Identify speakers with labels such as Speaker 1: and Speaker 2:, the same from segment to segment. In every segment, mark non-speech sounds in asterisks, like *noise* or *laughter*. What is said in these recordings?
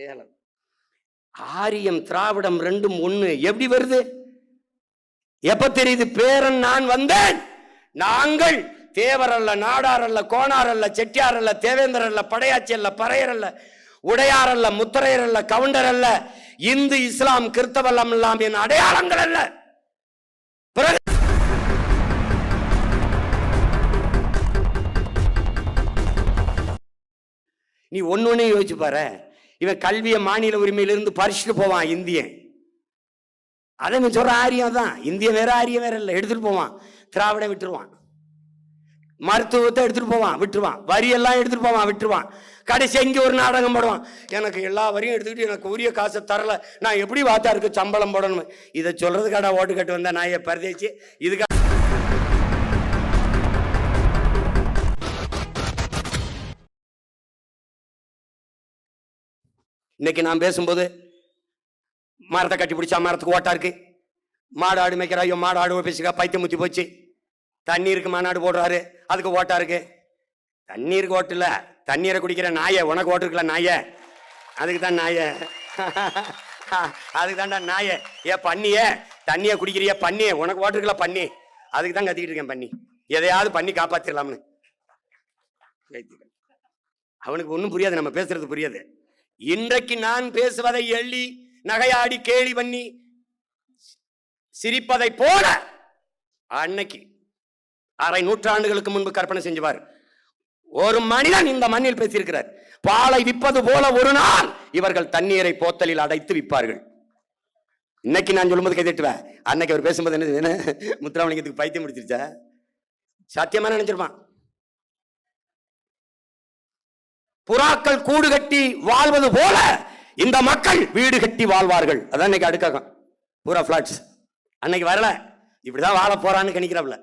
Speaker 1: சேலம் ஆரியம் திராவிடம் ரெண்டும் ஒண்ணு. எப்படி வருது? எப்ப தெரியுது? பேரன் நான் வந்தேன். நாங்கள் தேவர் அல்ல நாடார் அல்ல கோணார் அல்ல செட்டியார் அல்ல தேவேந்தர் அல்ல படையாச்சி அல்ல பறையர் அல்ல உடையார் அல்ல முத்தரையர் அல்ல கவுண்டர் அல்ல. இந்து இஸ்லாம் கிறிஸ்தவல்லம் எல்லாம் என் அடையாளங்கள் அல்ல. பிறகு நீ ஒன்னு ஒண்ணு யோசிச்சு பாரு இவன் கல்வியை மாநில உரிமையிலிருந்து பறிச்சுட்டு போவான் இந்தியன். அதை இவன் சொல்ற ஆரியம் தான் இந்திய வேற ஆரியம் வேற இல்லை. எடுத்துட்டு போவான். திராவிட விட்டுருவான். மருத்துவத்தை எடுத்துட்டு போவான் விட்டுருவான். வரியெல்லாம் எடுத்துட்டு போவான் விட்டுருவான். கடைசி இங்கே ஒரு நாடகம் போடுவான். எனக்கு எல்லா வரியும் எடுத்துக்கிட்டு எனக்கு உரிய காசை தரல. நான் எப்படி வாத்தாருக்கு சம்பளம் போடணும்? இதை சொல்றதுக்காடா ஓட்டு கட்டு வந்தேன். நான் பரதேச்சு இதுக்காக இன்னைக்கு நான் பேசும்போது மரத்தை கட்டி பிடிச்சா மரத்துக்கு ஓட்டா இருக்கு. மாடு ஆடு மேய்க்கிற ஐயோ மாடு ஆடு பேசிக்கா பைத்தியம் முத்தி போச்சு. தண்ணீருக்கு மாநாடு போடுறாரு அதுக்கு ஓட்டா இருக்கு. தண்ணீருக்கு ஓட்டு இல்ல தண்ணீரை குடிக்கிற நாயை உனக்கு ஓட்டு இருக்கல நாய? அதுக்கு தான் நாய. அதுக்கு தான்டா நாய. ஏ பண்ணியே தண்ணியை குடிக்கிறிய பண்ணி உனக்கு ஓட்டு இருக்கல பண்ணி அதுக்கு தான் கத்திக்கிட்டு இருக்கேன் பண்ணி எதையாவது பண்ணி காப்பாத்திடலாம்னு அவனுக்கு ஒன்றும் புரியாது நம்ம பேசுறது புரியாது. இன்றைக்கு நான் பேசுவதை எள்ளி நகையாடி கேலி பண்ணி சிரிப்பதை போல அன்னைக்கு அரை நூற்றாண்டுகளுக்கு முன்பு கற்பனை செஞ்சுவார். ஒரு மனிதன் இந்த மண்ணில் பேசியிருக்கிறார். பாலை விற்பது போல ஒரு நாள் இவர்கள் தண்ணீரை போத்தலில் அடைத்து விற்பார்கள். இன்னைக்கு நான் சொல்லும்போது கைதிட்டுவேன். அன்னைக்கு அவர் பேசும்போது என்ன என்ன முத்துராமலிங்கத்துக்கு பைத்தியம் முடிச்சிருச்சா சத்தியமா நினைச்சிருப்பான் புறாக்கள் கூடு கட்டி வாழ்வது போல இந்த மக்கள் வீடு கட்டி வாழ்வார்கள். அதான் இன்னைக்கு அடுக்ககம். பூரா ஃபிளாட்ஸ் அன்னைக்கு வரல. இப்படிதான் வாழ போறான்னு கணிக்கிறாப்ல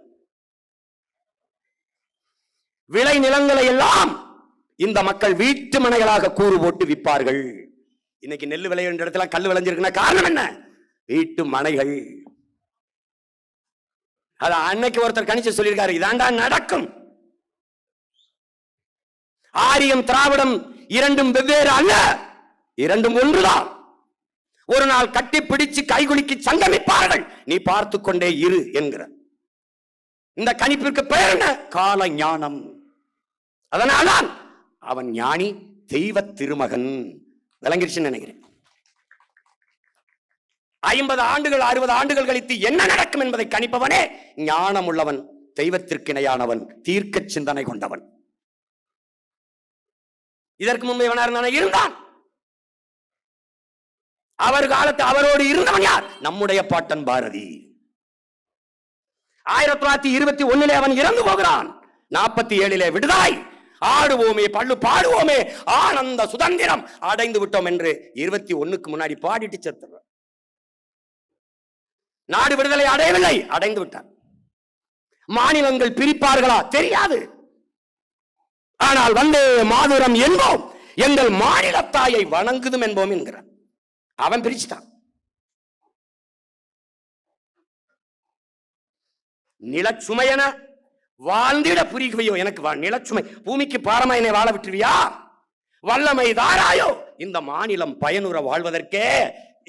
Speaker 1: விளை நிலங்களை எல்லாம் இந்த மக்கள் வீட்டு மனைகளாக கூறு போட்டு விற்பார்கள். இன்னைக்கு நெல் விளையின்ற இடத்துல கல் விளைஞ்சிருக்குன்னா காரணம் என்ன? வீட்டு மனைகள். அத அன்னைக்கு ஒருத்தர் கணிச்சு சொல்லியிருக்காரு இதாண்டா நடக்கும். ஆரியம் திராவிடம் இரண்டும் வெவ்வேறு அல்ல. இரண்டும் ஒன்றுதான். ஒரு நாள் கட்டி பிடிச்சு கைகுலுக்கி சங்கமிப்பார்கள். நீ பார்த்து கொண்டே இரு என்கிற. இந்த கணிப்பிற்கு பெயர் என்ன? கால ஞானம் அதனால்தான் அவன் ஞானி தெய்வ திருமகன். விளங்கிருச்சுன்னு நினைக்கிறேன். ஐம்பது ஆண்டுகள் அறுபது ஆண்டுகள் கழித்து என்ன நடக்கும் என்பதை கணிப்பவனே ஞானம் உள்ளவன் தெய்வத்திற்கு இணையானவன் தீர்க்க சிந்தனை கொண்டவன். இதற்கு முன்பு இவனா நான் இருந்தான். அவர் காலத்து அவரோடு இருந்தவன் யார்? நம்முடைய பாட்டன் பாரதி. ஆயிரத்தி தொள்ளாயிரத்தி இருபத்தி ஒன்னிலே அவன் இறந்து போகிறான். நாற்பத்தி ஏழிலே விடுதாய் ஆடுவோமே பள்ளு பாடுவோமே ஆனந்த சுதந்திரம். அடைந்து விட்டோம் என்று இருபத்தி ஒண்ணுக்கு முன்னாடி பாடிட்டு செத்துறான் நாடு விடுதலை அடையவில்லை. அடைந்து விட்டான். மாநிலங்கள் பிரிப்பார்களா? தெரியாது. ஆனால் வந்தே மாதுரம் என்போம். எங்கள் மாநில தாயை வணங்குதும் என்போம் என்கிறான் அவன் பிரிச்சுட்டான். நிலச்சுமையன வாழ்ந்திட புரிகுவையோ எனக்கு வா நிலச்சுமை. பூமிக்கு பாரமா என்னை வாழ விட்டுருவியா? வல்லமை தாராயோ? இந்த மாநிலம் பயனுற வாழ்வதற்கே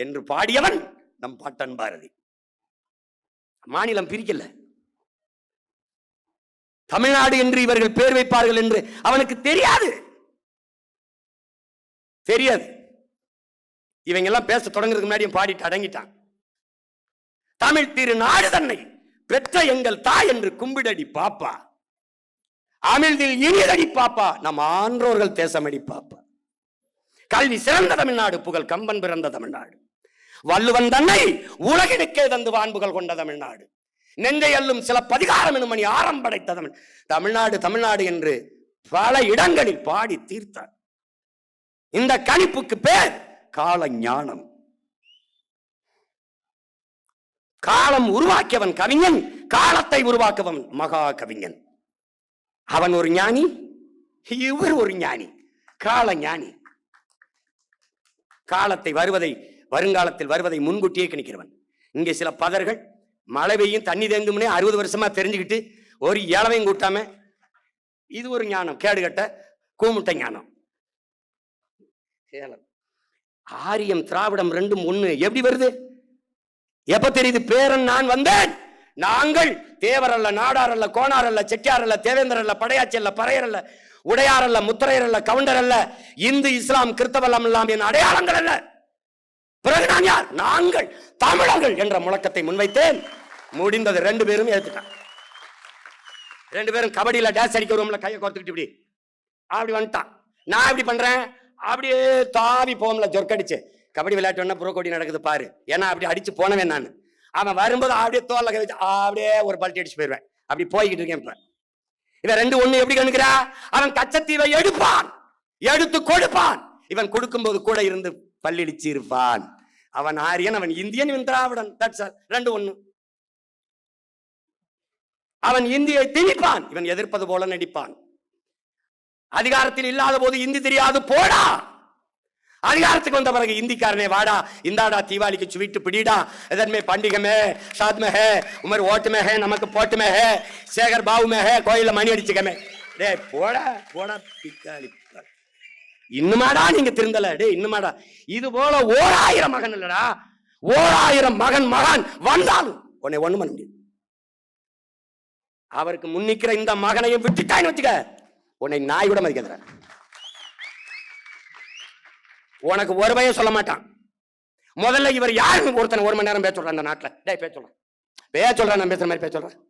Speaker 1: என்று பாடியவன் நம் பாட்டன் பாரதி மாநிலம் பிரிக்கல. தமிழ்நாடு என்று இவர்கள் பேர் வைப்பார்கள் என்று அவனுக்கு தெரியாது. தெரியாது. இவங்க எல்லாம் பேச தொடங்குறதுக்கு முன்னாடியும் பாடிட்டு அடங்கிட்டான் தமிழ் திரு நாடு தன்னை பெற்ற எங்கள் தாய் என்று கும்பிடடி பாப்பா. அமிழ்தில் இனியதடி பாப்பா. நம் ஆன்றோர்கள் தேசமடி பாப்பா. கல்வி சிறந்த தமிழ்நாடு புகழ் கம்பன் பிறந்த தமிழ்நாடு. வள்ளுவன் தன்னை உலகினுக்கே தந்து வான்புகள் கொண்ட தமிழ்நாடு. நெஞ்சை அல்லும் சில பதிகாரம் எனும் மணி ஆரம் படைத்த தமிழ்நாடு தமிழ்நாடு என்று பல இடங்களில் பாடி தீர்த்தார். இந்த கணிப்புக்கு பேர் கால ஞானம் காலம் உருவாக்கியவன் கவிஞன் காலத்தை உருவாக்குவன் மகா கவிஞன். அவன் ஒரு ஞானி இவர் ஒரு ஞானி கால ஞானி. காலத்தை வருவதை வருங்காலத்தில் வருவதை முன்கூட்டியே கணிக்கிறவன். இங்கே சில பதர்கள் மழை பெய்யும் தண்ணி தேங்கும்னே அறுபது வருஷமா தெரிஞ்சுக்கிட்டு ஒரு இளவையும் கூட்டாம இது ஒரு ஞானம் கேடுகட்ட கூமுட்டை ஞானம். சேலம் ஆரியம் திராவிடம் ரெண்டும் ஒண்ணு. எப்படி வருது? எப்ப தெரியுது? பேரன் நான் வந்தேன். நாங்கள் தேவர் அல்ல நாடார் அல்ல கோணார் அல்ல செட்டியார் அல்ல தேவேந்தர் அல்ல படையாச்சி அல்ல பறையர் அல்ல உடையார் அல்ல முத்திரையர் அல்ல கவுண்டர் அல்ல. இந்து இஸ்லாம் கிறிஸ்தவம் எல்லாம் என் அடையாளங்கள் அல்ல. பிறகு நான் யார்? நாங்கள் தமிழர்கள் என்ற முழக்கத்தை முன்வைத்தேன். முடிந்தது ரெண்டு பேரும் ஏத்துட்டான் ரெண்டு பேரும் கபடியில டேஸ் அடிக்க ரூம்ல கையை கோர்த்துக்கிட்டு இப்படி. அப்படி வந்துட்டான். நான் எப்படி பண்றேன்? அப்படியே தாவி போம்ல ஜொர்க்கடிச்சு. கபடி விளையாட்டு புறக்கோடி கோடி நடக்குது பாரு. ஏன்னா அப்படி அடிச்சு போனவன் நான். அவன் வரும்போது அப்படியே தோல்ல கை வச்சு அப்படியே ஒரு பல்ட்டி அடிச்சு போயிடுவேன். அப்படி போய்கிட்டு இருக்கேன் இப்ப. இவன் ரெண்டு ஒண்ணு எப்படி கணுக்கிறா அவன் கச்சத்தீவை எடுப்பான். எடுத்து கொடுப்பான். இவன் கொடுக்கும்போது கூட இருந்து பல்லிடிச்சு இருப்பான் அவன் ஆரியன் அவன் இந்தியன் இவன் திராவிடன். தட்ஸ் ஆல் ரெண்டு ஒண்ணு. அவன் இந்தியை திணிப்பான். இவன் எதிர்ப்பது போல நடிப்பான். அதிகாரத்தில் இல்லாத போது இந்தி தெரியாது போடா! அதிகாரத்துக்கு வந்த பிறகு இந்திக்காரனே வாடா இந்தாடா தீபாவளிக்கு சுவிட்டு பிடிடா. எதன்மே பண்டிகை மே ஹே உமர் ஓட்டுமே ஹே நமக்கு போட்டுமே ஹே சேகர் பாபு மே ஹே மணி அடிச்சுக்கமே. டே போடா போடா பிக்காளி பிக்காளி. இன்னுமாடா நீங்க திருந்தல? டே இன்னுமாடா. இது போல ஓராயிரம் மகன் இல்லடா. ஓராயிரம் மகன் மகன் வந்தாலும் உன்னை ஒண்ணு பண்ண முடியும் அவருக்கு முன்னிக்கிற இந்த மகனையும் விட்டுட்டான்னு வச்சுக்க. உன்னை நாய் கூட மதிக்கிற உனக்கு ஒரு பயம் சொல்ல மாட்டான். முதல்ல இவர் யாருன்னு ஒருத்தன் ஒரு மணி நேரம் பேச சொல்றான் அந்த நாட்டுல. டே பேச சொல்றான் பேச சொல்றான் நான் பேசுற மாதிரி பேச சொல்றேன்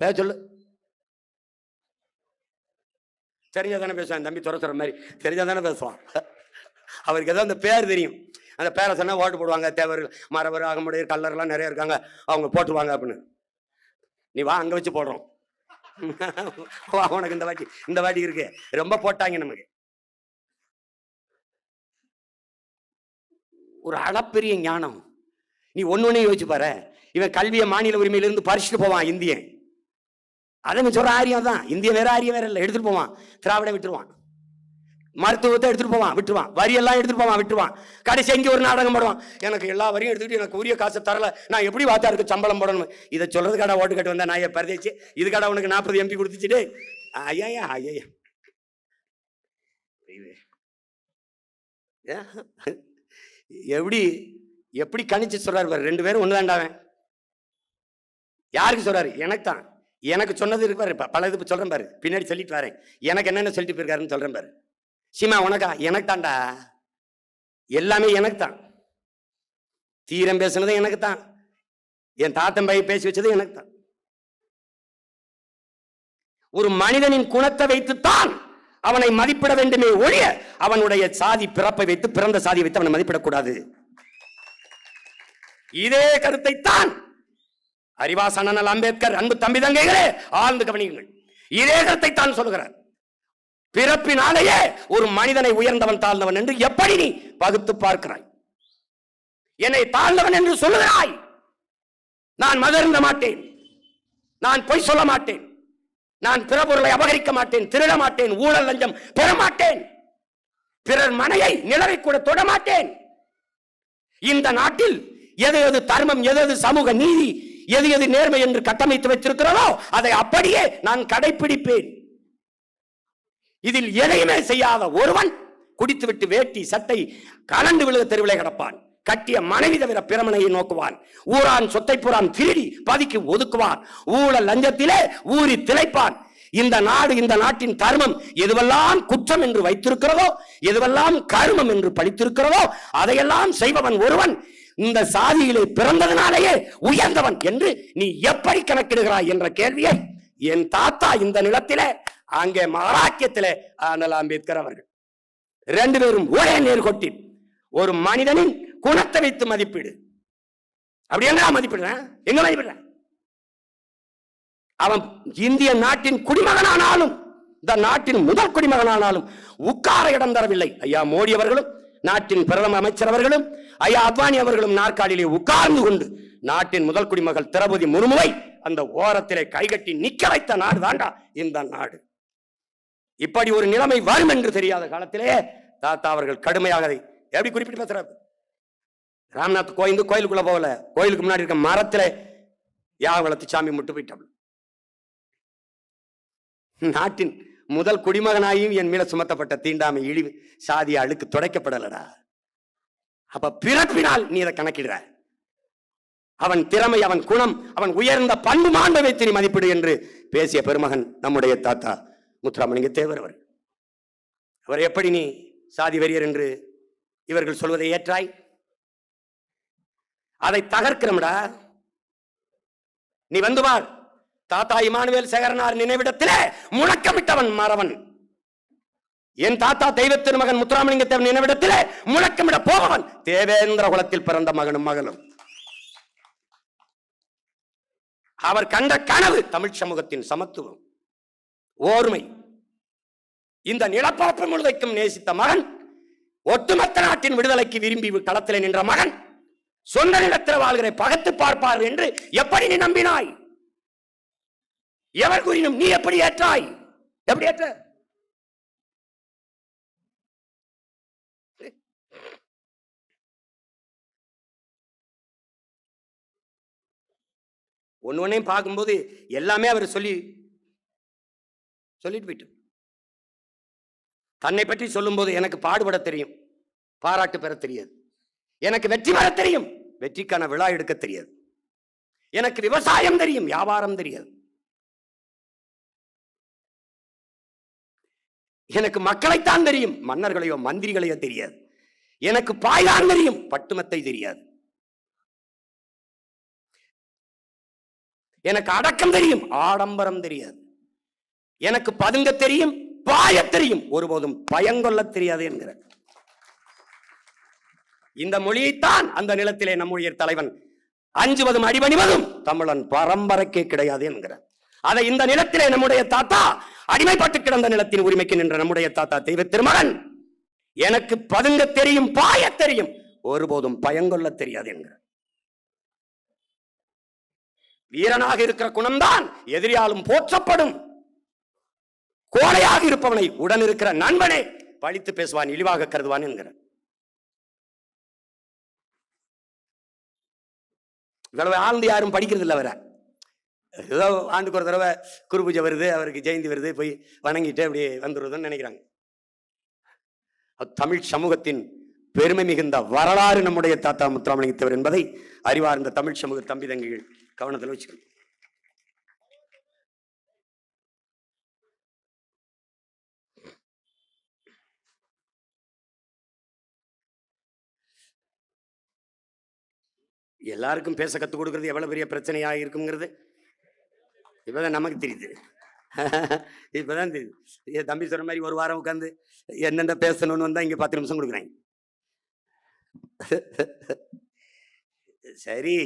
Speaker 1: பேச சொல்லு. தெரிஞ்சால் தானே பேசுவான் தம்பி துறை மாதிரி. தெரிஞ்சால் தானே பேசுவான். அவருக்கு ஏதோ அந்த பேர் தெரியும். அந்த பேரை சொன்னால் ஓட்டு போடுவாங்க தேவர் மரவர் ஆகமுடையர் கல்லர்லாம் நிறைய இருக்காங்க அவங்க போட்டுருவாங்க அப்படின்னு. நீ வா அங்கே வச்சு போடுறோம். வா, உனக்கு இந்த வாட்டி இந்த வாட்டி இருக்கு. ரொம்ப போட்டாங்க நமக்கு. ஒரு அளப்பெரிய ஞானம். நீ ஒன்று ஒன்றையும் யோசிச்சு பாரு. இவன் கல்வியை மாநில உரிமையிலிருந்து பறிச்சுட்டு போவான் இந்தியன். அதை சொல்ற ஆரியம் தான் இந்திய வேற ஆரியம் வேற இல்லை. எடுத்துட்டு போவான். திராவிட விட்டுருவான். மருத்துவத்தை எடுத்துட்டு போவான். விட்டுருவான். வரி எல்லாம் எடுத்துட்டு போவான். விட்டுருவான். கடைசி எங்கே ஒரு நாடகம் போடுவான். எனக்கு எல்லா வரியும் எடுத்துக்கிட்டு எனக்கு உரிய காசை தரல. நான் எப்படி வாத்தாருக்கு சம்பளம் போடணும் இதை சொல்றது கடை ஓட்டு கட்டு வந்தா நான் பரதேச்சு இது கடை உனக்கு நாற்பது எம்பி கொடுத்துச்சுட்டு ஐயா ஐயா எப்படி எப்படி கணிச்சு சொல்றாரு ரெண்டு பேரும் ஒண்ணுதான்டாவன் யாருக்கு சொல்றாரு? எனக்கு தான் எனக்கு சொன்னது இருக்கு பாரு பல இது சொல்கிறேன் பாரு. பின்னாடி சொல்லிட்டு வரேன். எனக்கு என்னென்ன சொல்லிட்டு போயிருக்காருன்னு சொல்கிறேன் பாரு. சீமா உனக்கா? எனக்கு தான்டா எல்லாமே எனக்கு தான் தீரம் பேசுனதும் எனக்கு தான் என் தாத்தன் பையன் பேசி வச்சதும் எனக்கு தான் ஒரு மனிதனின் குணத்தை வைத்துத்தான் அவனை மதிப்பிட வேண்டுமே ஒழிய அவனுடைய சாதி பிறப்பை வைத்து பிறந்த சாதி வைத்து அவனை மதிப்பிடக்கூடாது. இதே கருத்தை தான் அறிவாஸ் அண்ணல் அம்பேத்கர் அன்பு தம்பி தங்கைகளே ஆழ்ந்து கவனியுங்கள். இதே கருத்தை தான் சொல்லுகிறார். பிறப்பினாலேயே ஒரு மனிதனை உயர்ந்தவன் தாழ்ந்தவன் என்று எப்படி நீ பகுத்து பார்க்கிறாய்? என்னை தாழ்ந்தவன் என்று சொல்லுகிறாய்? நான் மதர்ந்த மாட்டேன். நான் பொய் சொல்ல மாட்டேன். நான் பிற பொருளை அபகரிக்க மாட்டேன் திருட மாட்டேன் ஊழல் லஞ்சம் பெற மாட்டேன். பிறர் மனையை நிலவை கூட தொட மாட்டேன். இந்த நாட்டில் எது எது தர்மம் எது எது சமூக நீதி எது எது நேர்மை என்று கட்டமைத்து வைத்திருக்கிறதோ அதை அப்படியே நான் கடைபிடிப்பேன் இதில் எதையுமே செய்யாத ஒருவன் குடித்துவிட்டு வேட்டி சட்டை கலண்டு விழுக தெருவிலே கிடப்பான். கட்டிய மனைவி தவிர பிரமனையை நோக்குவான். ஊரான் சொத்தை புறான் திருடி பதிக்கு ஒதுக்குவான். ஊழல் லஞ்சத்திலே ஊறி திளைப்பான். இந்த நாடு இந்த நாட்டின் தர்மம் எதுவெல்லாம் குற்றம் என்று வைத்திருக்கிறதோ எதுவெல்லாம் கருமம் என்று படித்திருக்கிறதோ அதையெல்லாம் செய்பவன் ஒருவன் இந்த சாதியிலே பிறந்ததனாலேயே உயர்ந்தவன் என்று நீ எப்படி கணக்கிடுகிறாய் என்ற கேள்வியை என் தாத்தா இந்த நிலத்திலே அங்கே மகாராக்கியத்திலே அண்ணல் அம்பேத்கர் அவர்கள். ரெண்டு பேரும் ஒரே நேர்கொட்டி ஒரு மனிதனின் குணத்தை வைத்து மதிப்பீடு. அப்படி எங்க மதிப்பிடுறேன் எங்க மதிப்பிடுறேன் அவன் இந்திய நாட்டின் குடிமகனானாலும் இந்த நாட்டின் முதல் குடிமகனானாலும் உட்கார இடம் தரவில்லை. ஐயா மோடி அவர்களும் நாட்டின் பிரதம அமைச்சர் அவர்களும் ஐயா அத்வானி அவர்களும் நாற்காலியிலே உட்கார்ந்து கொண்டு நாட்டின் முதல் குடிமகள் திரௌபதி முர்முவை அந்த ஓரத்திலே கைகட்டி நிக்க வைத்த நாடு தாண்டா இந்த நாடு. இப்படி ஒரு நிலைமை வரும் என்று தெரியாத காலத்திலே தாத்தா அவர்கள் கடுமையாக அதை எப்படி குறிப்பிட்டு பேசுறாரு? ராம்நாத் கோயிந்து கோயிலுக்குள்ள போகல. கோயிலுக்கு முன்னாடி இருக்க மரத்துல யாக வளர்த்து சாமி முட்டு போயிட்டாள் நாட்டின் முதல் குடிமகனாயும் என் மேல சுமத்தப்பட்ட தீண்டாமை இழிவு சாதி அழுக்கு துடைக்கப்படலடா. அப்ப பிறப்பினால் நீ அதை கணக்கிடுற. அவன் திறமை அவன் குணம் அவன் உயர்ந்த பண்பு மாண்பை வைத்து நீ மதிப்பிடு என்று பேசிய பெருமகன் நம்முடைய தாத்தா முத்துராமலிங்க தேவர் அவர். அவர் எப்படி நீ சாதி வெறியர் என்று இவர்கள் சொல்வதை ஏற்றாய்? அதை தகர்க்கிறோம்டா. நீ வந்து பார். தாத்தா இமானுவேல் சேகரனார் நினைவிடத்திலே முழக்கமிட்டவன் மறவன். என் தாத்தா தெய்வத்தின் மகன் முத்துராமலிங்கத்தேவன் நினைவிடத்திலே முழக்கமிட போபவன் தேவேந்திர குலத்தில் பிறந்த மகனும் மகளும். அவர் கண்ட கனவு தமிழ் சமூகத்தின் சமத்துவம் ஓர்மை. இந்த நிலப்பரப்பு முழுதைக்கும் நேசித்த மகன் ஒட்டுமொத்த நாட்டின் விடுதலைக்கு விரும்பி களத்திலே நின்ற மகன் சொந்த நிலத்தில் வாழ்கிற பகத்து பார்ப்பார் என்று எப்படி நீ நம்பினாய்? எவர் கூறினும் நீ எப்படி ஏற்றாய்? எப்படி ஏற்ற? ஒன்று ஒன்றையும் பார்க்கும்போது எல்லாமே அவர் சொல்லி சொல்லிட்டு போயிட்டு. தன்னை பற்றி சொல்லும்போது எனக்கு பாடுபட தெரியும் பாராட்டு பெற தெரியாது. எனக்கு வெற்றி பெற தெரியும் வெற்றிக்கான விழா எடுக்க தெரியாது. எனக்கு விவசாயம் தெரியும் வியாபாரம் தெரியாது. எனக்கு மக்களைத்தான் தெரியும். மன்னர்களையோ மந்திரிகளையோ தெரியாது. எனக்கு பாய்தான் தெரியும். பட்டுமத்தை தெரியாது. எனக்கு அடக்கம் தெரியும். ஆடம்பரம் தெரியாது. எனக்கு பதுங்க தெரியும். பாய தெரியும். ஒருபோதும் பயங்கொள்ள தெரியாது என்கிற. இந்த மொழியைத்தான் அந்த நிலத்திலே நம்முடைய தலைவன் அஞ்சுவதும் அடிபணிவதும் தமிழன் பரம்பரைக்கே கிடையாது என்கிறார் அதை இந்த நிலத்திலே நம்முடைய தாத்தா அடிமைப்பட்டு கிடந்த நிலத்தின் உரிமைக்கு நின்ற நம்முடைய தாத்தா தெய்வ திருமகன் எனக்கு பதுங்க தெரியும் பாய தெரியும் ஒருபோதும் பயங்கொள்ள தெரியாது என்கிறார். வீரனாக இருக்கிற குணம்தான் எதிரியாலும் போற்றப்படும். கோழையாக இருப்பவனை உடன் இருக்கிற நண்பனே பழித்து பேசுவான் இழிவாக கருதுவான் என்கிற இவ்வளவு ஆழ்ந்து யாரும் படிக்கிறது இல்லை அவரை. ஏதோ ஆண்டுக்கு ஒரு தடவை குரு பூஜை வருது அவருக்கு ஜெயந்தி வருது போய் வணங்கிட்டு அப்படி வந்துடுறதுன்னு நினைக்கிறாங்க. தமிழ் சமூகத்தின் பெருமை மிகுந்த வரலாறு நம்முடைய தாத்தா முத்துராமலிங்கத்தவர் என்பதை அறிவார்ந்த தமிழ் சமூக தம்பி தங்கிகள் கவனத்தில் வச்சுக்கணும். எல்லாருக்கும் பேச கற்றுக் கொடுக்கறது எவ்வளவு பெரிய பிரச்சனையாக இருக்குங்கிறது இப்போதான் நமக்கு தெரியுது. *laughs* இப்போதான் தெரியுது. என் தம்பி சொன்ன மாதிரி ஒரு வாரம் உட்காந்து என்னென்ன பேசணும்னு வந்தால் இங்கே பத்து நிமிஷம் கொடுக்குறாங்க *laughs* சரி.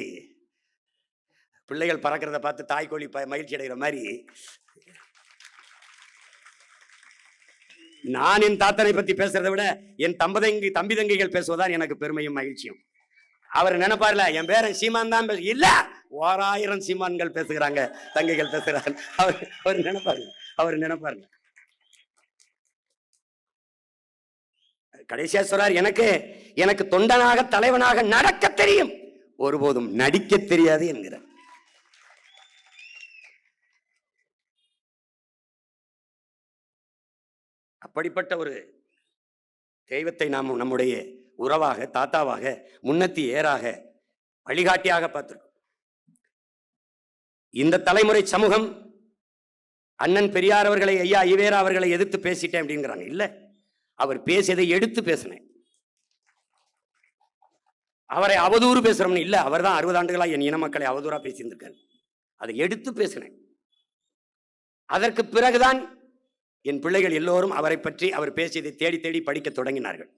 Speaker 1: பிள்ளைகள் பறக்கிறத பார்த்து தாய்க்கோழி ப மகிழ்ச்சி அடைகிற மாதிரி. நான் என் தாத்தனை பத்தி பேசுறதை விட என் தம்பதங்கி தம்பி தங்கைகள் பேசுவதான் எனக்கு பெருமையும் மகிழ்ச்சியும். அவர் நினைப்பார்ல என் பேரன் சீமான் தான் பேச இல்ல! ஓராயிரம் சீமான்கள் பேசுகிறாங்க தங்கைகள் பேசுகிறாங்க. அவர் அவர் நினைப்பாருங்க அவர் நினைப்பாருங்க. கடைசியா சொல்றார் எனக்கு எனக்கு தொண்டனாக தலைவனாக நடக்க தெரியும். ஒருபோதும் நடிக்க தெரியாது என்கிறார். அப்படிப்பட்ட ஒரு தெய்வத்தை நாம் நம்முடைய உறவாக தாத்தாவாக முன்னத்தி ஏறாக வழிகாட்டியாக பார்த்திருக்கோம். இந்த தலைமுறை சமூகம் அண்ணன் பெரியார் அவர்களை ஐயா ஈவேரா அவர்களை எதிர்த்து பேசிட்டேன் அப்படிங்கிறாங்க. இல்லை அவர் பேசியதை எடுத்து பேசினேன். அவரை அவதூறு பேசுறோம்னு இல்லை அவர் தான் அறுபது ஆண்டுகளாக என் இன மக்களை அவதூறாக பேசியிருந்திருக்காரு. அதை எடுத்து பேசினேன். அதற்கு பிறகுதான் என் பிள்ளைகள் எல்லோரும் அவரை பற்றி அவர் பேசியதை தேடி தேடி படிக்க தொடங்கினார்கள்.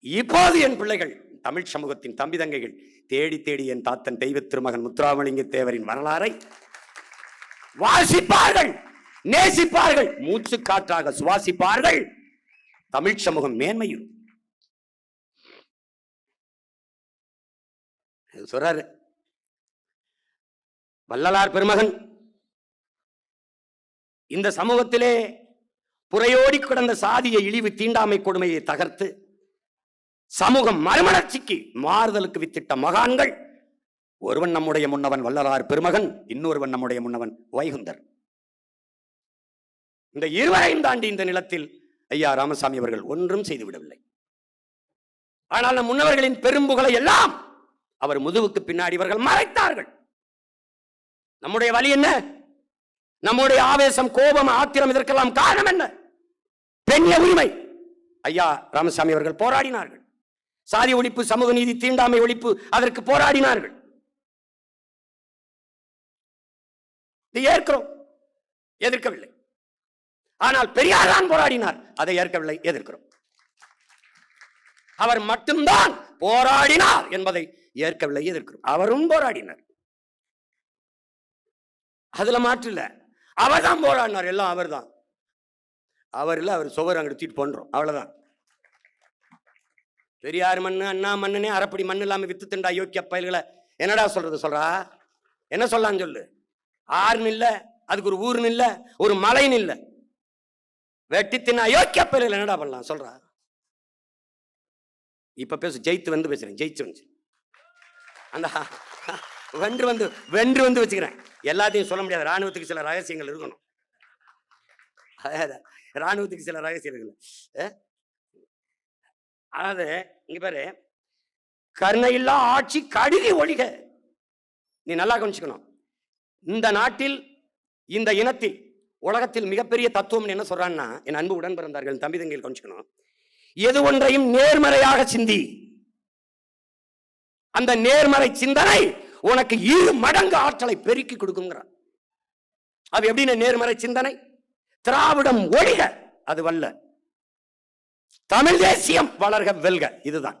Speaker 1: இப்போது என் பிள்ளைகள் தமிழ் சமூகத்தின் தம்பி தங்கைகள் தேடி தேடி என் தாத்தன் தெய்வ திருமகன் முத்துராமலிங்க தேவரின் வரலாறை வாசிப்பார்கள் நேசிப்பார்கள் மூச்சு காற்றாக சுவாசிப்பார்கள். தமிழ் சமூகம் மேன்மையும் சொல்றாரு. வள்ளலார் பெருமகன். இந்த சமூகத்திலே புறையோடி கிடந்த சாதிய இழிவு தீண்டாமை கொடுமையை தகர்த்து சமூகம் மறுமலர்ச்சிக்கு மாறுதலுக்கு வித்திட்ட மகான்கள். ஒருவன் நம்முடைய முன்னவன் வள்ளலார் பெருமகன் இன்னொருவன் நம்முடைய முன்னவன் வைகுந்தர். இந்த இருவரையும் தாண்டி இந்த நிலத்தில் ஐயா ராமசாமி அவர்கள் ஒன்றும் செய்துவிடவில்லை ஆனால் நம் முன்னவர்களின் பெரும்புகளை எல்லாம் அவர் முதுவுக்கு பின்னாடி இவர்கள் மறைத்தார்கள். நம்முடைய வழி என்ன? நம்முடைய ஆவேசம் கோபம் ஆத்திரம் இதற்கெல்லாம் காரணம் என்ன? பெண்ணிய உரிமை. ஐயா ராமசாமி அவர்கள் போராடினார்கள். சாதி ஒழிப்பு சமூக நீதி தீண்டாமை ஒழிப்பு அதற்கு போராடினார்கள். ஏற்கிறோம். எதிர்க்கவில்லை. ஆனால் பெரியார் தான் போராடினார். அதை ஏற்கவில்லை எதிர்க்கிறோம். அவர் மட்டும்தான் போராடினார் என்பதை ஏற்கவில்லை எதிர்க்கிறோம். அவரும் போராடினார். அதுல மாற்று இல்ல. அவர் தான் போராடினார். எல்லாம் அவர் தான். அவர் இல்லை அவர் சுவர் அங்கிட்டு தீட்டு பண்றோம் அவ்வளவுதான். பெரியார் மண்ணு அண்ணா மண்ணுனே அரைப்படி மண்ணு இல்லாமல் வித்து திண்டா யோக்கிய பயல்களை என்னடா சொல்றது சொல்றா? என்ன சொல்லலாம்னு சொல்லு? ஆறுன்னு இல்லை அதுக்கு ஒரு ஊர்னு இல்லை ஒரு மலைன்னு இல்லை. வெட்டி தின்னா யோக்கிய பயல்கள் என்னடா பண்ணலாம் சொல்றா? இப்ப பேசு ஜெயித்து வந்து பேசுறேன் ஜெயிச்சு வந்து. அந்த வென்று வந்து வென்று வந்து வச்சுக்கிறேன். எல்லாத்தையும் சொல்ல முடியாது ராணுவத்துக்கு சில ரகசியங்கள் இருக்கணும். ராணுவத்துக்கு சில ரகசியம் இருக்குல்ல அதாவது இங்க பாரு. கருணையில்லா ஆட்சி கடுகி ஒழிக. நீ நல்லா கவனிச்சுக்கணும். இந்த நாட்டில் இந்த இனத்தில் உலகத்தில் மிகப்பெரிய தத்துவம் என்ன சொல்றான்னா என் அன்பு உடன் பிறந்தார்கள் தம்பி தங்கையில் கவனிச்சுக்கணும். எது ஒன்றையும் நேர்மறையாக சிந்தி. அந்த நேர்மறை சிந்தனை உனக்கு இரு மடங்கு ஆற்றலை பெருக்கி கொடுக்குங்கிறான் அது எப்படின்னு நேர்மறை சிந்தனை? திராவிடம் ஒழிக. அது வல்ல. தமிழ் தேசியம். வளர்க வெல்க. இதுதான்.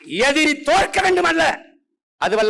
Speaker 1: எதிரி தோற்க வேண்டும் அல்ல அது வல்ல